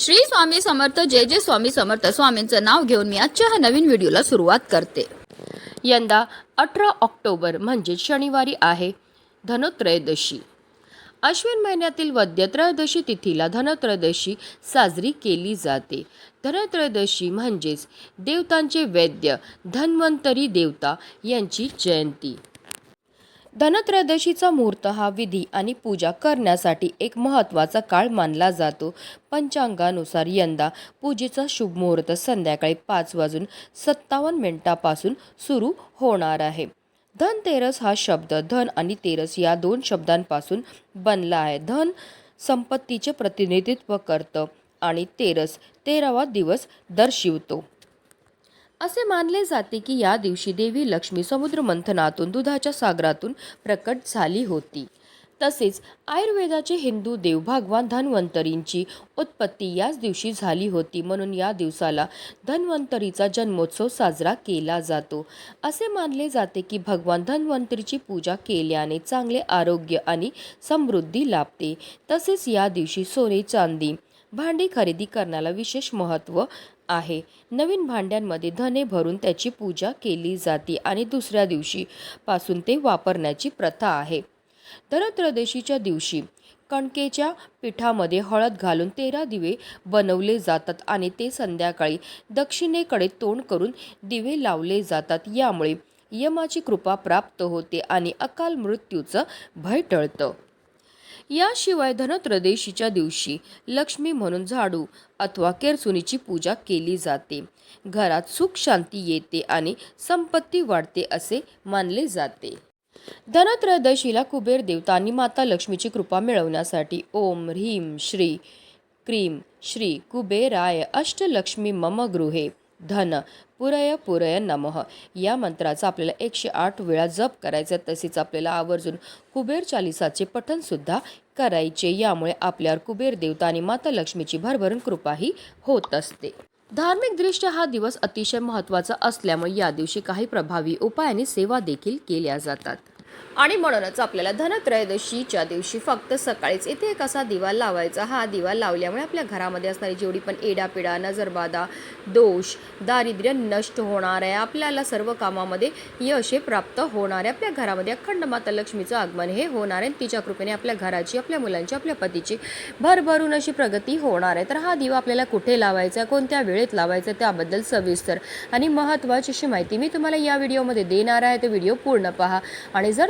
श्री स्वामी समर्थ जय जय स्वामी समर्थ. स्वामींचं नाव घेऊन मी आजच्या ह्या नवीन व्हिडिओला सुरुवात करते. यंदा अठरा ऑक्टोबर म्हणजे शनिवारी आहे धनोत्रयोदशी. अश्विन महिन्यातील वद्य त्रयोदशी तिथीला धनत्रयोदशी साजरी केली जाते. धनत्रयोदशी म्हणजेच देवतांचे वैद्य धन्वंतरी देवता यांची जयंती. धनत्रयोदशीचा मुहूर्त हा विधी आणि पूजा करण्यासाठी एक महत्त्वाचा काळ मानला जातो. पंचांगानुसार यंदा पूजेचा शुभ मुहूर्त संध्याकाळी पाच वाजून सत्तावन्न मिनिटापासून सुरू होणार आहे. धनतेरस हा शब्द धन आणि तेरस या दोन शब्दांपासून बनला आहे. धन संपत्तीचे प्रतिनिधित्व करतं आणि तेरस तेरावा दिवस दर्शवितो. असे मानले जाते की या दिवशी देवी लक्ष्मी समुद्र मंथनातून दुधाच्या सागरातून प्रकट झाली होती. तसेच आयुर्वेदाचे हिंदू देव भगवान धन्वंतरींची उत्पत्ती याच दिवशी झाली होती. म्हणून या दिवसाला धन्वंतरीचा जन्मोत्सव साजरा केला जातो. असे मानले जाते की भगवान धन्वंतरीची पूजा केल्याने चांगले आरोग्य आणि समृद्धी लाभते. तसेच या दिवशी सोने चांदी भांडी खरेदी करण्याला विशेष महत्त्व आहे. नवीन भांड्यांमध्ये धने भरून त्याची पूजा केली जाते आणि दुसऱ्या दिवशी पासून ते वापरण्याची प्रथा आहे. धनत्रयोदशीच्या दिवशी कणकेच्या पिठामध्ये हळद घालून तेरा दिवे बनवले जातात आणि ते संध्याकाळी दक्षिणेकडे तोंड करून दिवे लावले जातात. यामुळे यमाची कृपा प्राप्त होते आणि अकाल मृत्यूचं भय टळतं. याशिवाय धनत्रदेशीच्या दिवशी लक्ष्मी म्हणून झाडू अथवा केरसुनीची पूजा केली जाते. घरात सुख शांती येते आणि संपत्ती वाढते असे मानले जाते. धनत्रयोदशीला कुबेर देवता आणि माता लक्ष्मीची कृपा मिळवण्यासाठी ओम ह्रीम श्री क्रीम श्री कुबेराय अष्टलक्ष्मी मम गृहे धन. पुरय पुरय नमः. या मंत्राचा आपल्याला एकशे आठ वेळा जप करायचा तसेच आपल्याला आवर्जून कुबेर चालिसाचे पठणसुद्धा करायचे यामुळे आपल्यावर कुबेर देवता आणि माता लक्ष्मीची भरभरून कृपाही होत असते. धार्मिकदृष्ट्या हा दिवस अतिशय महत्त्वाचा असल्यामुळे या दिवशी काही प्रभावी उपाय आणि सेवा देखील केल्या जातात. आणि म्हणूनच आपल्याला धनत्रयोदशीच्या दिवशी फक्त सकाळीच इथे एक असा दिवा लावायचा. हा दिवा लावल्यामुळे आपल्या घरामध्ये असणारी जेवढी पण एडापिडा नजरबाधा दोष दारिद्र्य नष्ट होणार आहे. आपल्याला सर्व कामामध्ये यश हे प्राप्त होणार आहे. आपल्या घरामध्ये अखंड माता लक्ष्मीचं आगमन हे होणार आहे. तिच्या कृपेने आपल्या घराची आपल्या मुलांची आपल्या पतीची भरभरून अशी प्रगती होणार आहे. तर हा दिवा आपल्याला कुठे लावायचा कोणत्या वेळेत लावायचा त्याबद्दल सविस्तर आणि महत्त्वाची अशी माहिती मी तुम्हाला या व्हिडिओमध्ये देणार आहे. तो व्हिडिओ पूर्ण पहा आणि जर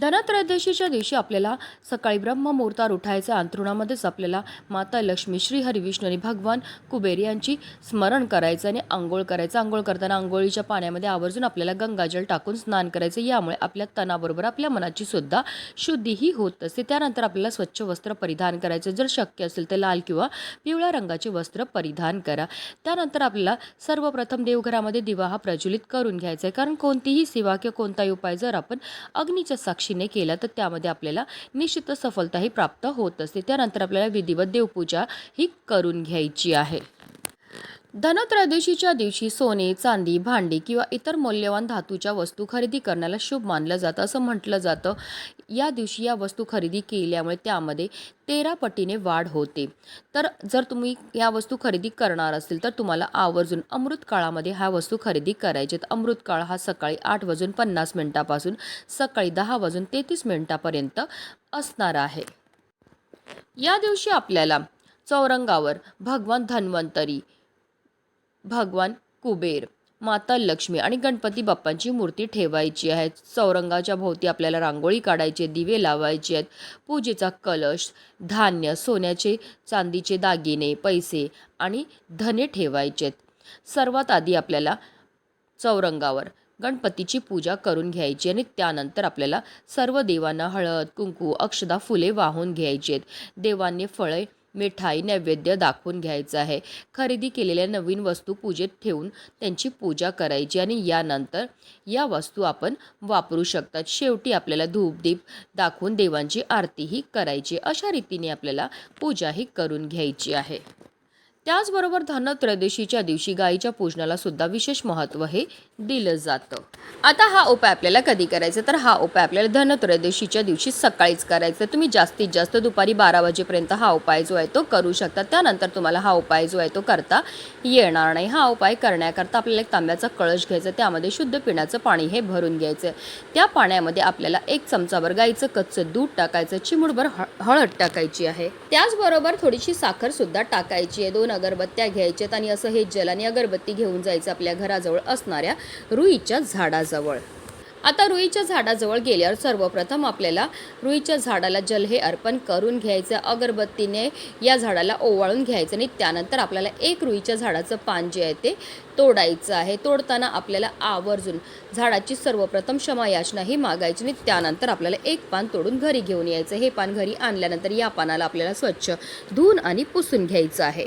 धनत्रयोदशीच्या दिवशी आपल्याला सकाळी ब्रह्ममुहूर्तावर उठायचं अंथरुणामध्येच आपल्याला माता लक्ष्मी श्री हरिविष्णू आणि भगवान कुबेर यांची स्मरण करायचं आणि आंघोळ करायचं. आंघोळ करताना आंघोळीच्या पाण्यामध्ये आवर्जून आपल्याला गंगाजल टाकून स्नान करायचं. यामुळे आपल्या तणाबरोबर आपल्या मनाची सुद्धा शुद्धीही होत असते. त्यानंतर आपल्याला स्वच्छ वस्त्र परिधान करायचं. जर शक्य असेल तर लाल किंवा पिवळ्या रंगाचे वस्त्र परिधान करा. त्यानंतर आपल्याला सर्वप्रथम देवघरामध्ये दिवा हा प्रज्वलित करून घ्यायचा आहे. कारण कोणतीही सेवा किंवा कोणताही उपाय जर आपण अग्नीच्या साक्षीने केला तर त्यामध्ये आपल्याला निश्चित सफलताही प्राप्त होत असते. त्यानंतर आपल्याला विधिवत देवपूजा ही करून घ्यायची आहे. धनत्रयोदशीच्या दिवशी सोने चांदी भांडी किंवा इतर मौल्यवान धातूच्या वस्तू खरेदी करण्याला शुभ मानलं जातं असं म्हटलं जातं. या दिवशी या वस्तू खरेदी केल्यामुळे त्यामध्ये तेरा पटीने वाढ होते. तर जर तुम्ही या वस्तू खरेदी करणार असेल तर तुम्हाला आवर्जून अमृत काळामध्ये ह्या वस्तू खरेदी करायच्यात अमृत काळ हा सकाळी आठ वाजून पन्नास मिनिटापासून सकाळी दहा वाजून तेहतीस मिनिटापर्यंत असणार आहे. या दिवशी आपल्याला चौरंगावर भगवान धन्वंतरी भगवान कुबेर माता लक्ष्मी आणि गणपती बाप्पांची मूर्ती ठेवायची आहे चौरंगाच्या भोवती आपल्याला रांगोळी काढायची दिवे लावायचे आहेत पूजेचा कलश धान्य सोन्याचे चांदीचे दागिने पैसे आणि धने ठेवायचे आहेत. सर्वात आधी आपल्याला चौरंगावर गणपतीची पूजा करून घ्यायची आणि त्यानंतर आपल्याला सर्व देवांना हळद कुंकू अक्षदा फुले वाहून घ्यायची आहेत. देवांनी फळे मिठाई नैवेद्य दाखवून घ्यायचं आहे. खरेदी केलेल्या नवीन वस्तू पूजेत ठेवून त्यांची पूजा करायची आणि यानंतर या वस्तू आपण वापरू शकतात. शेवटी आपल्याला धूपदीप दाखवून देवांची आरतीही करायची. अशा रीतीने आपल्याला पूजाही करून घ्यायची आहे. त्याचबरोबर धनत्रयोदशीच्या दिवशी गायीच्या पूजनाला सुद्धा विशेष महत्त्व हे दिलं जातं. आता हा उपाय आपल्याला कधी करायचा? तर हा उपाय आपल्याला धनत्रयोदशीच्या दिवशी सकाळीच करायचा. तुम्ही जास्तीत जास्त दुपारी बारा वाजेपर्यंत हा उपाय जो आहे तो करू शकता. त्यानंतर तुम्हाला हा उपाय जो आहे तो करता येणार नाही. हा उपाय करण्याकरता आपल्याला एक तांब्याचा कळश घ्यायचा. त्यामध्ये शुद्ध पिण्याचं पाणी हे भरून घ्यायचं. त्या पाण्यामध्ये आपल्याला एक चमचाभर गाईचं कच्चं दूध टाकायचं. चिमुडभर हळद टाकायची आहे. त्याचबरोबर थोडीशी साखरसुद्धा टाकायची आहे. दोन अगरबत्त्या घ्यायच्यात आणि असं हे जल आणि अगरबत्ती घेऊन जायचं आपल्या घराजवळ असणाऱ्या रुईच्या झाडाजवळ. आता रुईच्या झाडाजवळ गेल्यावर सर्वप्रथम आपल्याला रुईच्या झाडाला जल हे अर्पण करून घ्यायचं अगरबत्तीने या झाडाला ओवाळून घ्यायचं आणि त्यानंतर आपल्याला एक रुईच्या झाडाचं पान जे आहे ते तोडायचं आहे. तोडताना आपल्याला आवर्जून झाडाची सर्वप्रथम क्षमा याचना ही मागायची आणि त्यानंतर आपल्याला एक पान तोडून घरी घेऊन यायचं. हे पान घरी आणल्यानंतर या पानाला आपल्याला स्वच्छ धुवून आणि पुसून घ्यायचं आहे.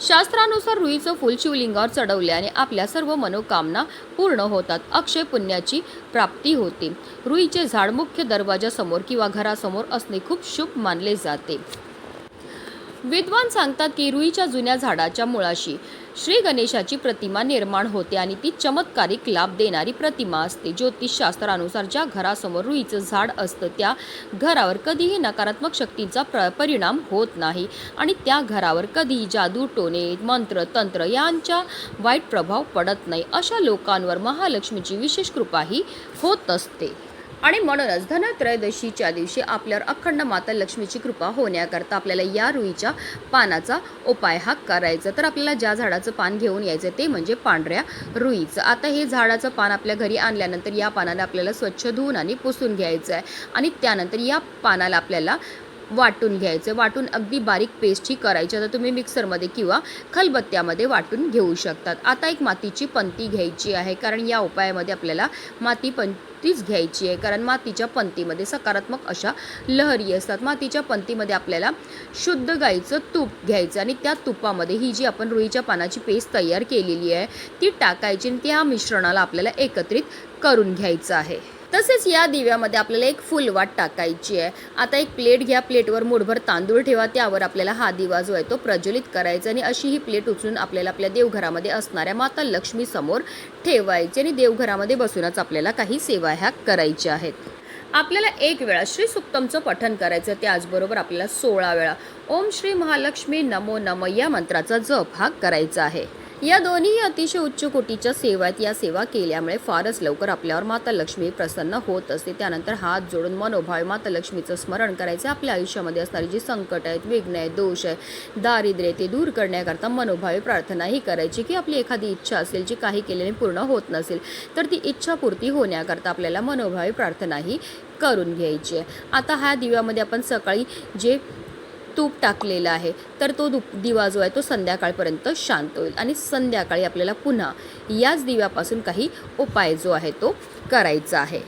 शास्त्रानुसार रुईचं फूल शिवलिंगावर चढवल्याने आपल्या सर्व मनोकामना पूर्ण होतात. अक्षय पुण्याची प्राप्ती होते. रुईचे झाड मुख्य दरवाजासमोर किंवा घरासमोर असणे खूप शुभ मानले जाते. विद्वान सांगतात की रुईच्या जुन्या झाडाच्या मुळाशी श्री गणेशाची प्रतिमा निर्माण होते आणि ती चमत्कारिक लाभ देणारी प्रतिमा असते. ज्योतिषशास्त्रानुसार ज्या घरासमोर रुईचं झाड असतं त्या घरावर कधीही नकारात्मक शक्तींचा प्र परिणाम होत नाही. आणि त्या घरावर कधीही जादू टोने मंत्र तंत्र यांचा वाईट प्रभाव पडत नाही. अशा लोकांवर महालक्ष्मीची विशेष कृपाही होत असते. आणि म्हणूनच धनत्रयोदशीच्या दिवशी आपल्यावर अखंड माता लक्ष्मीची कृपा होण्याकरता आपल्याला या रुईच्या पानाचा उपाय हा करायचा. तर आपल्याला ज्या झाडाचं पान घेऊन यायचं ते म्हणजे पांढऱ्या रुईचं. आता हे झाडाचं पान आपल्या घरी आणल्यानंतर या पानाला आपल्याला स्वच्छ धुवून आणि पुसून घ्यायचं आहे आणि त्यानंतर या पानाला आपल्याला वाटून घ्यायचं. वाटून अगदी बारीक पेस्ट ही करायची. आता तुम्ही मिक्सरमध्ये किंवा खलबत्त्यामध्ये वाटून घेऊ शकतात. आता एक मातीची पंती घ्यायची आहे. कारण या उपायामध्ये आपल्याला माती पंतीच घ्यायची आहे. कारण मातीच्या पंतीमध्ये सकारात्मक अशा लहरी असतात. मातीच्या पंतीमध्ये आपल्याला शुद्ध गाईचं तूप घ्यायचं आणि त्या तुपामध्ये ही जी आपण रुईच्या पानाची पेस्ट तयार केलेली आहे ती टाकायची आणि त्या मिश्रणाला आपल्याला एकत्रित करून घ्यायचं आहे. तसेच या दिव्यामध्ये आपल्याला एक फुलवाट टाकायची आहे. आता एक प्लेट घ्या प्लेटवर मुठभर तांदूळ ठेवा त्यावर आपल्याला हा दिवा जो आहे तो प्रज्वलित करायचा आणि अशी ही प्लेट उचलून आपल्याला आपल्या देवघरामध्ये असणाऱ्या माता लक्ष्मी समोर ठेवायची आणि देवघरामध्ये बसूनच आपल्याला काही सेवा ह्या करायच्या आहेत. आपल्याला एक वेळा श्री सुक्तमचं पठन करायचं त्याचबरोबर आपल्याला सोळा वेळा. ओम श्री महालक्ष्मी नमो नम या मंत्राचा जप हा करायचा आहे. या दोन्ही अतिशय उच्च कोटीच्या सेवा आहेत या सेवा केल्यामुळे फारच लवकर आपल्यावर माता लक्ष्मी प्रसन्न होत असते. त्यानंतर हात जोडून मनोभाव माता लक्ष्मीचं स्मरण करायचं. आपल्या आयुष्यामध्ये असणारी जी संकट आहेत विघ्न आहेत दोष आहे दारिद्र्य ते दूर करण्याकरता मनोभावी प्रार्थना ही करायची. की आपली एखादी इच्छा असेल जी काही केल्याने पूर्ण होत नसेल तर ती इच्छापूर्ती होण्याकरता आपल्याला मनोभावी प्रार्थना ही करून घ्यायची आहे. आता ह्या दिव्यामध्ये आपण सकाळी जे तूप टाकलेलं आहे तर तो दुप दिवा जो आहे तो संध्याकाळपर्यंत शांत होईल आणि संध्याकाळी आपल्याला पुन्हा याच दिव्यापासून काही उपाय जो आहे तो करायचा आहे.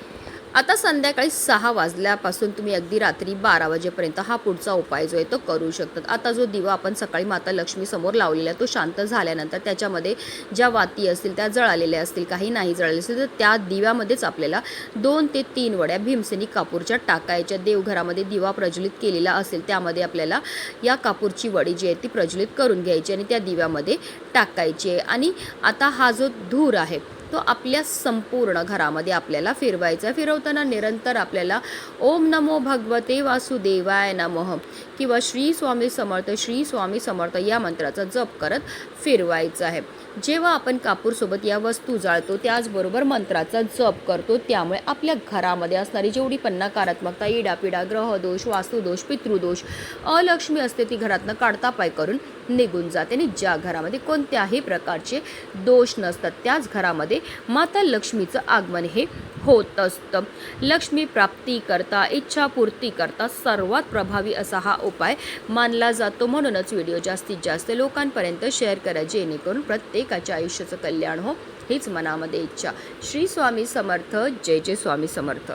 आता संध्याकाळी सहा वाजल्यापासून तुम्ही अगदी रात्री बारा वाजेपर्यंत हा पुढचा उपाय जो आहे तो करू शकतात. आता जो दिवा आपण सकाळी माता लक्ष्मी समोर लावलेला आहे तो शांत झाल्यानंतर त्याच्यामध्ये ज्या वाती असतील त्या जळालेल्या असतील काही नाही जळाले असतील तर त्या दिव्यामध्येच आपल्याला दोन ते तीन वड्या भीमसेनी कापूरच्या टाकायच्या देवघरामध्ये दिवा प्रज्वलित केलेला असेल त्यामध्ये आपल्याला या कापूरची वडी जी आहे ती प्रज्वलित करून घ्यायची आणि त्या दिव्यामध्ये टाकायची आहे. आणि आता हा जो धूर आहे तो आपल्या संपूर्ण घरामध्ये आपल्याला फिरवायचा फिरवताना निरंतर आपल्याला ओम नमो भगवते वासुदेवाय नमः किंवा श्री स्वामी समर्थ श्री स्वामी समर्थ या मंत्राचा जप करत फिरवायचं आहे. जेव्हा आपण कापूरसोबत या वस्तू जाळतो त्याचबरोबर मंत्राचा जप करतो त्यामुळे आपल्या घरामध्ये असणारी जेवढी पण नकारात्मकता इडापिडा ग्रहदोष वास्तुदोष पितृदोष अलक्ष्मी असते ती घरातनं काढता पाय करून निघून जाते. आणि ज्या घरामध्ये कोणत्याही प्रकारचे दोष नसतात त्याच घरामध्ये माता लक्ष्मीचं आगमन हे होत असतं. लक्ष्मी प्राप्ती करता इच्छापूर्ती करता सर्वात प्रभावी असा हा उपाय मानला जातो. म्हणूनच व्हिडिओ जास्तीत जास्त लोकांपर्यंत शेअर करा जेणेकरून प्रत्येकाच्या आयुष्याचं कल्याण हो. हीच मनामध्ये इच्छा. श्री स्वामी समर्थ. जय जय स्वामी समर्थ.